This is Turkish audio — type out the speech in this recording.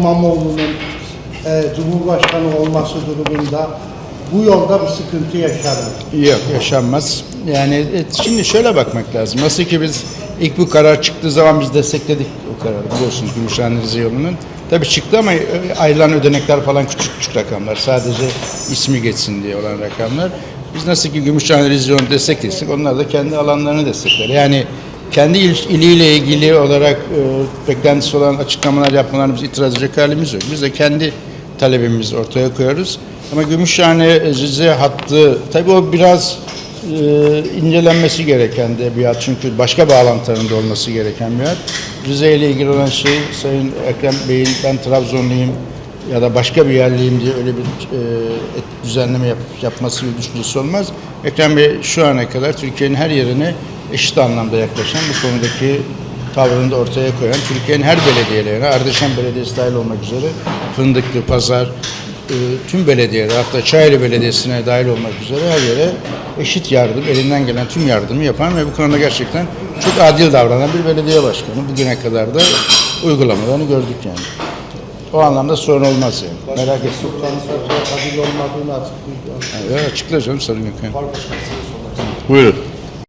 İmamoğlu'nun e, Cumhurbaşkanı olması durumunda bu yolda bir sıkıntı yaşar mı? Yok yaşanmaz. Yani e, şimdi şöyle bakmak lazım. Nasıl ki biz ilk bu karar çıktığı zaman biz destekledik o kararı biliyorsunuz Gümüşhane Rize yolunun. Tabii çıktı ama e, ayrılan ödenekler falan küçük küçük rakamlar. Sadece ismi geçsin diye olan rakamlar. Biz nasıl ki Gümüşhane Rize yolunu destekledik onlar da kendi alanlarını destekler. Yani kendi il, iliyle ilgili olarak e, beklentisi olan açıklamalar yapmalarını biz itiraz edecek halimiz yok. Biz de kendi talebimizi ortaya koyuyoruz. Ama Gümüşhane Rize hattı tabii o biraz e, incelenmesi gereken de bir hat. Çünkü başka bağlantılarında olması gereken bir hat. Rize ile ilgili olan şey Sayın Ekrem Bey'in ben Trabzonluyum ya da başka bir yerliyim diye öyle bir e, düzenleme yap, yapması gibi düşüncesi olmaz. Ekrem Bey şu ana kadar Türkiye'nin her yerine eşit anlamda yaklaşan bu konudaki tavrını da ortaya koyan Türkiye'nin her belediyelerine, Ardeşen Belediyesi dahil olmak üzere Fındıklı, Pazar, e, tüm belediyeler hatta Çayeli Belediyesi'ne dahil olmak üzere her yere eşit yardım, elinden gelen tüm yardımı yapan ve bu konuda gerçekten çok adil davranan bir belediye başkanı. Bugüne kadar da uygulamalarını gördük yani. O anlamda sorun olmaz yani. Merak etme. Adil olmadığını açıklıyor. Yani açıklayacağım sorun yok yani. Buyurun.